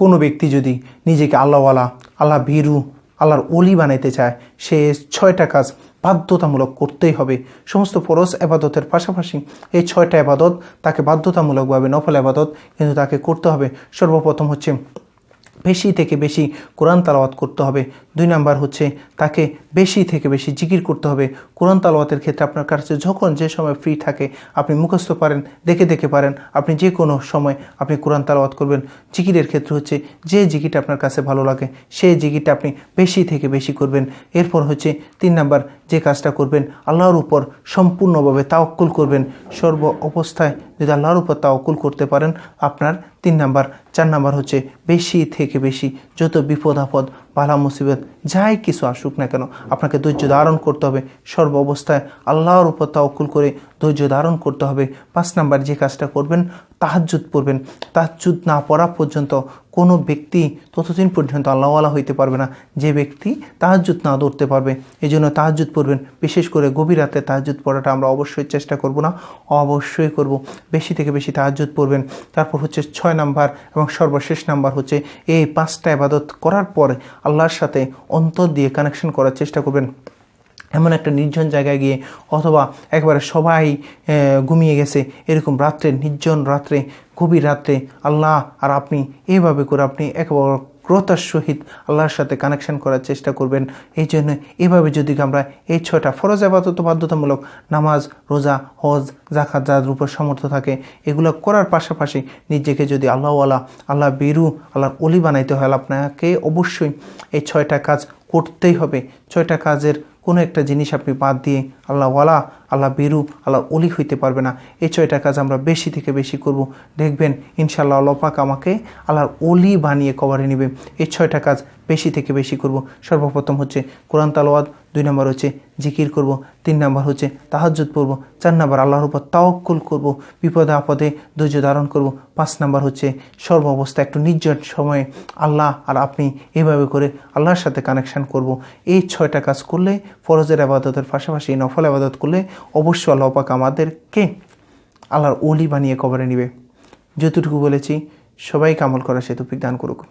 কোনো ব্যক্তি যদি নিজেকে আল্লাহওয়ালা, আল্লাহ ভীরু, আল্লাহর অলি বানাইতে চায়, সে ছয়টা কাজ বাধ্যতামূলক করতেই হবে। সমস্ত ফরজ আবাদতের পাশাপাশি এই ছয়টা আবাদত তাকে বাধ্যতামূলকভাবে নফল আবাদত কিন্তু তাকে করতে হবে। সর্বপ্রথম হচ্ছে বেশি থেকে বেশি কোরআন তালাওয়াত করতে হবে। দুই নাম্বার হচ্ছে তাকে বেশি থেকে বেশি জিকির করতে হবে। কোরআন তালাওয়াতের ক্ষেত্রে আপনার কাছে যখন যে সময় ফ্রি থাকে, আপনি মুখস্থ পারেন, দেখে দেখে পারেন। আপনি যে কোনো সময় আপনি কোরআন তালাওয়াত করবেন। জিকিরের ক্ষেত্রে হচ্ছে যে জিকিরটা আপনার কাছে ভালো লাগে, সেই জিকিরটা আপনি বেশি থেকে বেশি করবেন। এরপর হচ্ছে তিন নাম্বার, যে কাজটা করবেন, আল্লাহর উপর সম্পূর্ণভাবে তাওক্কুল করবেন। সর্ব অবস্থায় যদি আল্লাহর উপর তাওকুল করতে পারেন, আপনার তিন নাম্বার। চার নাম্বার হচ্ছে বেশি থেকে বেশি, যত বিপদ আপদ বালা মুসিবত, যাই কিছু আসুক না কেন, আপনাকে ধৈর্য ধারণ করতে হবে। সর্ব অবস্থায় আল্লাহর উপর তাওকুল করে ধৈর্য ধারণ করতে হবে। পাঁচ নাম্বার, যে কাজটা করবেন, তাহাজ্জুদ পড়বেন। তাহাজ্জুদ না পড়া পর্যন্ত কোনো ব্যক্তি ততদিন পর্যন্ত আল্লাহওয়ালা হইতে পারবে না। যে ব্যক্তি তাহাজ্জুদ না ধরতে পারবে এই জন্য তাহাজ্জুদ পড়বেন। বিশেষ করে গভীর রাতে তাহাজ্জুদ পড়াটা আমরা অবশ্যই চেষ্টা করব না, অবশ্যই করব। বেশি থেকে বেশি তাহাজ্জুদ পড়বেন। তারপর হচ্ছে ছয় নাম্বার এবং সর্বশেষ নাম্বার হচ্ছে এই পাঁচটা ইবাদত করার পরে আল্লাহর সাথে অন্তর দিয়ে কানেকশন করার চেষ্টা করবেন। এমন একটা নির্জন জায়গায় গিয়ে অথবা একবারে সবাই ঘুমিয়ে গেছে, এরকম রাত্রে, নির্জন রাত্রে, গভীর রাত্রে আল্লাহ আর আপনি এইভাবে করে আপনি একবার ক্রতার সহিত আল্লাহর সাথে কানেকশন করার চেষ্টা করবেন। এই জন্য এভাবে যদি আমরা এই ছয়টা ফরজ আপাতত বাধ্যতামূলক নামাজ, রোজা, হজ জাকাত যাদের উপর সমর্থ থাকে, এগুলো করার পাশাপাশি নিজেকে যদি আল্লাহওয়ালা, আল্লাহ বেরু, আল্লাহর অলি বানাইতে হয় আপনাকে অবশ্যই এই ছয়টা কাজ করতেই হবে। ছয়টা কাজের কোনো একটা জিনিস আপনি বাদ দিয়ে আল্লাহওয়ালা আল্লাহ বেরু আল্লাহ অলি হইতে পারবে না। এই ছয়টা কাজ আমরা বেশি থেকে বেশি করব। দেখবেন ইনশাল্লাহ আল্লাহ পাক আমাকে আল্লাহর অলি বানিয়ে কভারে নেবে। এই ছয়টা কাজ বেশি থেকে বেশি করব। সর্বপ্রথম হচ্ছে কোরআন তালাওয়াত, দুই নম্বর হচ্ছে জিকির করব, তিন নম্বর হচ্ছে তাহাজ্জুদ পড়ব, চার নম্বর আল্লাহর উপর তাওয়াক্কুল করব, বিপদে আপদে ধৈর্য ধারণ করব, পাঁচ নম্বর হচ্ছে সর্ব অবস্থা একটু নির্জন সময়ে আল্লাহ আর আপনি এভাবে করে আল্লাহর সাথে কানেকশন করব। এই ছয়টা কাজ করলে ফরজের আবাদতের পাশাপাশি নফল আবাদত করলে অবশ্যই আল্লাহ পাক আমাদেরকে আল্লাহর অলি বানিয়ে কবরে নিবে। যতটুকু বলেছি সবাই কামল করা সে তৌফিক দান করুক।